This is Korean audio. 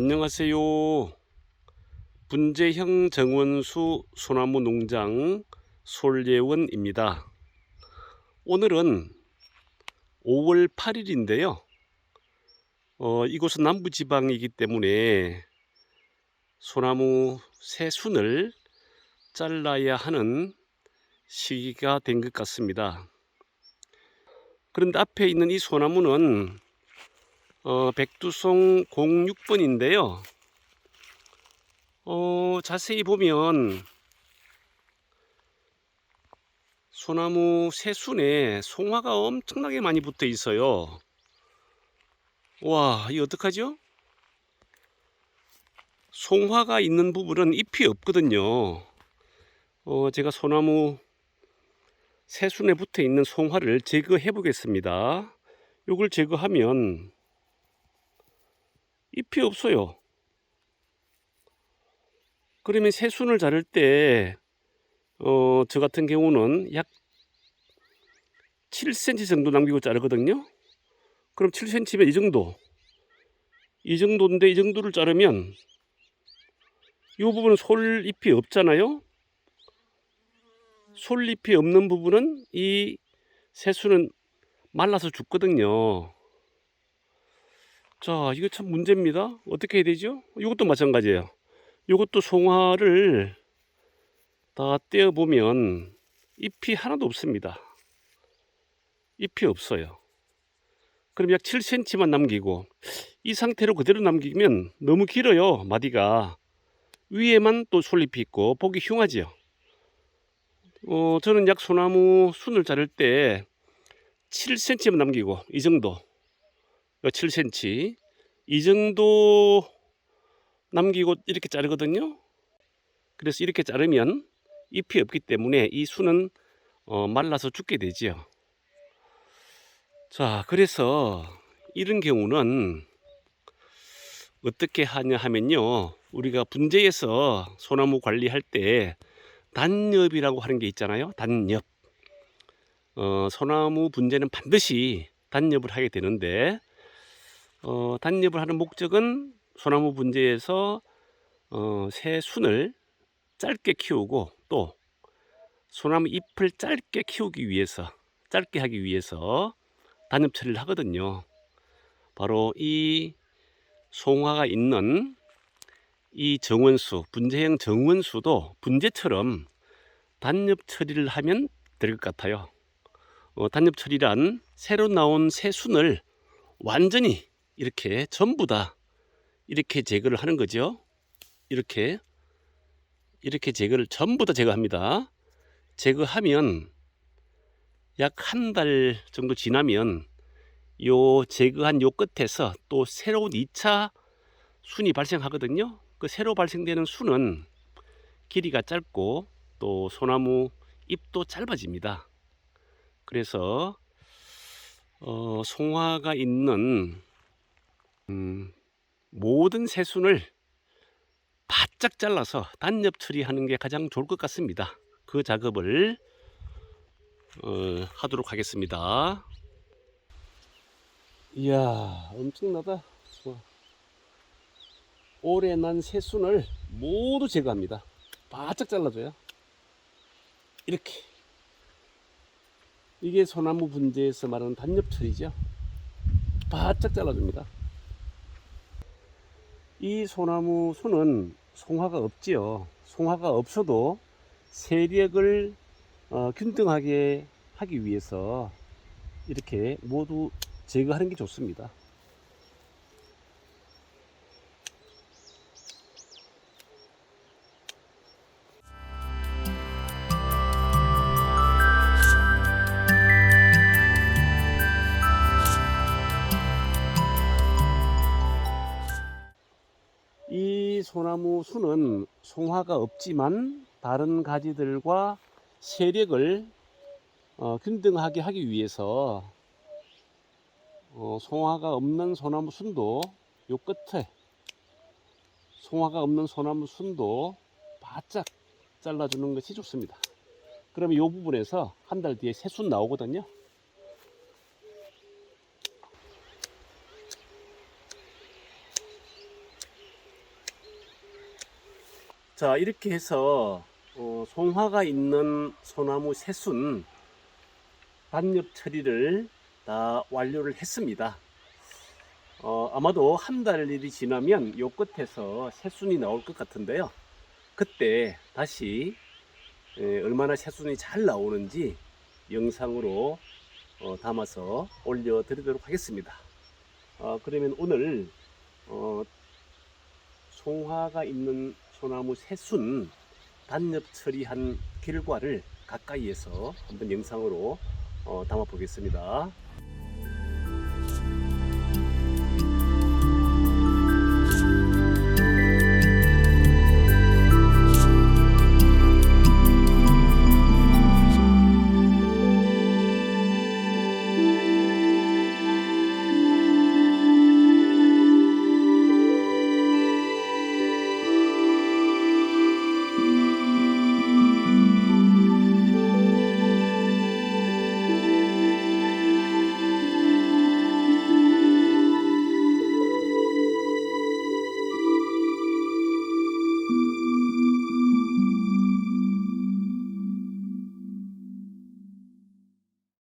안녕하세요. 분재형 정원수 소나무 농장 솔예원입니다. 오늘은 5월 8일인데요. 어, 이곳은 남부지방이기 때문에 소나무 새 순을 잘라야 하는 시기가 된 것 같습니다. 그런데 앞에 있는 이 소나무는 어, 백두송 06번인데요. 어, 자세히 보면 소나무 새순에 송화가 엄청나게 많이 붙어 있어요. 와, 이 어떡하죠? 송화가 있는 부분은 잎이 없거든요. 어, 제가 소나무 새순에 붙어 있는 송화를 제거해 보겠습니다. 요걸 제거하면 잎이 없어요. 그러면 새순을 자를 때, 어, 저 같은 경우는 약 7cm 정도 남기고 자르거든요. 그럼 7cm면 이 정도. 이 정도인데 이 정도를 자르면 이 부분은 솔잎이 없잖아요. 솔잎이 없는 부분은 이 새순은 말라서 죽거든요. 자, 이거 참 문제입니다. 어떻게 해야 되죠? 이것도 마찬가지예요. 이것도 송화를 다 떼어보면 잎이 하나도 없습니다. 잎이 없어요. 그럼 약 7cm만 남기고 이 상태로 그대로 남기면 너무 길어요. 마디가. 위에만 또 솔잎이 있고 보기 흉하지요. 어, 저는 약 소나무 순을 자를 때 7cm만 남기고 이 정도 7cm 이 정도 남기고 이렇게 자르거든요. 그래서 이렇게 자르면 잎이 없기 때문에 이 순은 어, 말라서 죽게 되지요. 자, 그래서 이런 경우는 어떻게 하냐 하면요. 우리가 분재에서 소나무 관리할 때 단엽이라고 하는 게 있잖아요. 단엽. 어, 소나무 분재는 반드시 단엽을 하게 되는데 어, 단엽을 하는 목적은 소나무 분재에서 어, 새 순을 짧게 키우고 또 소나무 잎을 짧게 키우기 위해서 짧게 하기 위해서 단엽 처리를 하거든요. 바로 이 송화가 있는 이 정원수 분재형 정원수도 분재처럼 단엽 처리를 하면 될 것 같아요. 어, 단엽 처리란 새로 나온 새 순을 완전히 이렇게 전부 다 이렇게 제거를 하는 거죠. 이렇게 이렇게 제거를 전부 다 제거합니다. 제거하면 약 한 달 정도 지나면 요 제거한 요 끝에서 또 새로운 2차 순이 발생하거든요. 그 새로 발생되는 순은 길이가 짧고 또 소나무 잎도 짧아집니다. 그래서 어, 송화가 있는 음, 모든 새순을 바짝 잘라서 단엽 처리하는 게 가장 좋을 것 같습니다. 그 작업을 어, 하도록 하겠습니다. 이야, 엄청나다. 와. 올해 난 새순을 모두 제거합니다. 바짝 잘라줘요. 이렇게. 이게 소나무 분재에서 말하는 단엽 처리죠. 바짝 잘라줍니다. 이 소나무 순은 송화가 없지요. 송화가 없어도 세력을 어, 균등하게 하기 위해서 이렇게 모두 제거하는 게 좋습니다. 소나무 순은 송화가 없지만 다른 가지들과 세력을 어, 균등하게 하기 위해서 어, 송화가 없는 소나무 순도 요 끝에 송화가 없는 소나무 순도 바짝 잘라주는 것이 좋습니다. 그러면 이 부분에서 한 달 뒤에 새순 나오거든요. 자, 이렇게 해서 어, 송화가 있는 소나무 새순 단엽 처리를 다 완료를 했습니다. 어, 아마도 한 달 일이 지나면 요 끝에서 새순이 나올 것 같은데요. 그때 다시 에, 얼마나 새순이 잘 나오는지 영상으로 어, 담아서 올려드리도록 하겠습니다. 어, 그러면 오늘 어, 송화가 있는 소나무 새순 단엽 처리한 결과를 가까이에서 한번 영상으로 어, 담아 보겠습니다.